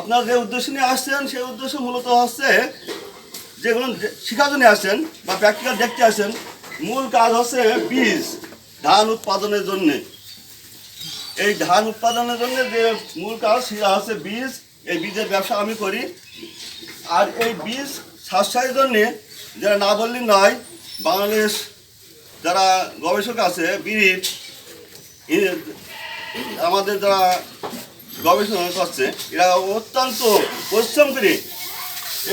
আপনার যে উদ্দেশ্য নিয়ে আসছেন, সেই উদ্দেশ্য মূলত হচ্ছে যেগুলো শেখার জন্য আসছেন বা প্র্যাকটিক্যাল দেখতে আসছেন, মূল কাজ হচ্ছে বীজ, ধান উৎপাদনের জন্যে। এই ধান উৎপাদনের জন্য যে মূল কাজ সেটা হচ্ছে বীজ, এই বীজের ব্যবসা আমি করি। আর এই বীজ সাশ্রয়ের জন্যে যারা না বললেই নয়, বাংলাদেশ যারা গবেষক আছে বীর আমাদের যারা গবেষণা করছে এরা অত্যন্ত পরিশ্রম করে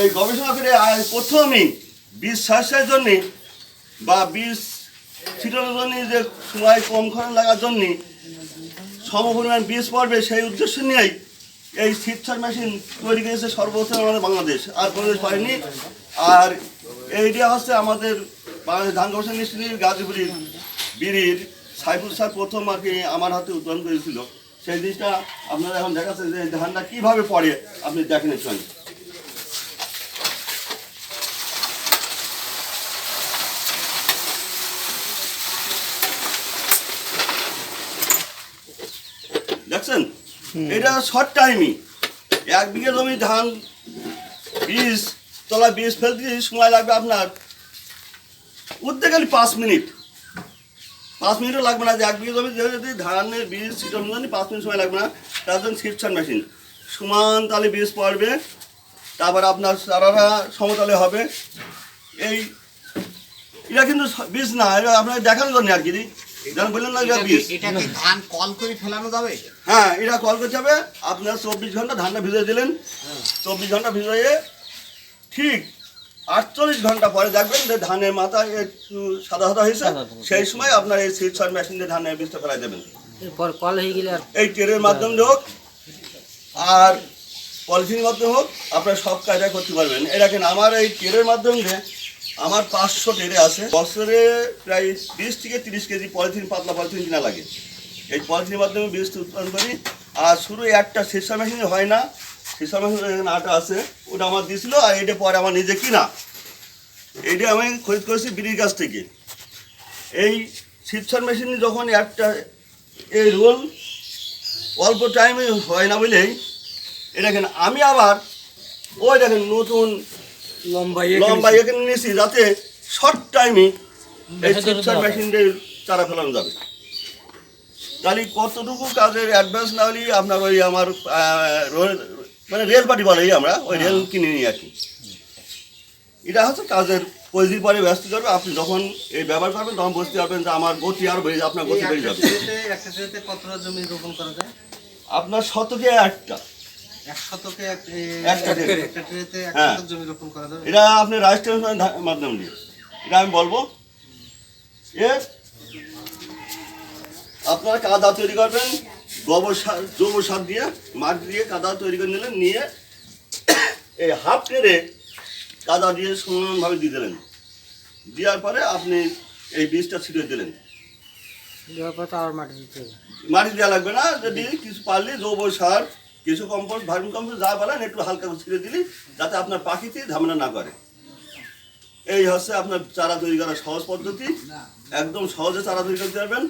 এই গবেষণা করে প্রথমই বীজ সাশ্রয়ের জন্যে বা বীজ ছিটানোর জন্য যে সময় কম খরচ লাগার জন্যে সম পরিমাণ বীজ পড়বে, সেই উদ্দেশ্য নিয়েই এই সিটসার মেশিন তৈরি করেছে সর্বপ্রথম আমাদের বাংলাদেশ। আর কোনো দেশ পারেনি। আর এইটা হচ্ছে আমাদের বাংলাদেশ ধান গবেষণা ইনস্টিটিউট গাজীপুরের বীরির সাইফুল স্যার প্রথম আর কি আমার হাতে উদ্বোধন করেছিল। সেই জিনিসটা আপনারা এখন দেখাচ্ছেন যে ধানটা কীভাবে পড়ে আপনি দেখেন একটু দেখছেন? এটা শর্ট টাইমই এক বিঘে জমি ধান বীজ তলা বীজ ফেলতে সময় লাগবে আপনার উঠতে গেলে পাঁচ মিনিট। পাঁচ মিনিটও লাগবে না যে এক বিঘে জমি যদি ধানের বীজ ছিটানোর জন্য পাঁচ মিনিট সময় লাগবে না। তার জন্য সিটসান মেশিন সমান তালে বীজ পড়বে তারপর আপনার চারারা সমতলে হবে। এই এটা কিন্তু বীজ না এটা আপনার দেখানোর জন্য আর কি যেমন বললেন না এটা বীজ। এটা কি ধান কল করে ফেলানো যাবে? হ্যাঁ এটা কল করতে হবে। আপনার চব্বিশ ঘণ্টা ধানটা ভিজিয়ে দিলেন। চব্বিশ ঘণ্টা ভিজিয়ে ঠিক আটচল্লিশ ঘণ্টা পরে দেখবেন যে ধানের মাথা একটু সাদা সাদা হয়েছে সেই সময় আপনার এই সিট সার মেশিন দিয়ে ধানের বীজটা ফেলাই দেবেন। এরপর কল হয়ে গেলে এই ট্রেনের মাধ্যমে হোক আর পলিথিনের মাধ্যমে হোক আপনারা সব কাজটা করতে পারবেন। এই দেখেন আমার এই ট্রেনের মাধ্যমে আমার পাঁচশো টেরে আছে। বছরে প্রায় বিশ থেকে তিরিশ কেজি পলিথিন পাতলা পলিথিন কিনা লাগে। এই পলিথিনের মাধ্যমে বীজটা উৎপাদন করি। আর শুরু একটা শীর্ষা মেশিন হয় না শীর্ষা মেশিন আটা আছে ওটা আমার দিয়েছিল আর এটা পরে আমার নিজে কিনা। এইটা আমি খরিদ করেছি বিড়ির কাছ থেকে। এই শীর্ষার মেশিনে যখন একটা এই রোল অল্প টাইমে হয় না বলেই এটা দেখেন আমি আবার ওই দেখেন নতুন লম্বাই লম্বাই এখানে নিয়েছি যাতে শর্ট টাইমে এই মেশিন দিয়ে চারা ফেলানো যাবে। তাহলে কতটুকু কাজের অ্যাডভান্স না হলে আপনার ওই আমার মানে রেল পার্টি বলে আমরা ওই রেল কিনে নিয়ে আর কি। এটা হচ্ছে কাজের পরিধির পরে ব্যস্ত করবে। আপনি যখন এই ব্যবহার করবেন তখন বুঝতে পারবেন যে আমার গতি আর বেড়ে যাবে আপনার গতি বেড়ে যাবে। জমি রোপণ করা যায়? আপনার শতকে একটা। এটা আপনি রাজস্থান মাধ্যম দিয়ে। এটা আমি বলব। এ আপনারা কাদা তৈরি করবেন গোবর সার জৈব সার দিয়ে মাটি দিয়ে কাদা তৈরি করে নিলেন নিয়ে এই হাফ কেড়ে কাদা দিয়ে সমানভাবে দিয়ে দিলেন। দেওয়ার পরে আপনি এই বীজটা ছিটিয়ে দিলেন। দেওয়ার পর মাটি দিতে হবে। মাটি দেওয়া লাগবে না যদি কিছু পারলে জৈব সার কিছু কম্পোস্ট ভার্মি কম্পোস্ট যা বলেন একটু হালকা ছিঁড়ে দিলি যাতে আপনার পাখিতে ঝামেলা না করে। এই হচ্ছে আপনার চারা তৈরি করার সহজ পদ্ধতি। একদম সহজে চারা তৈরি করতে পারবেন।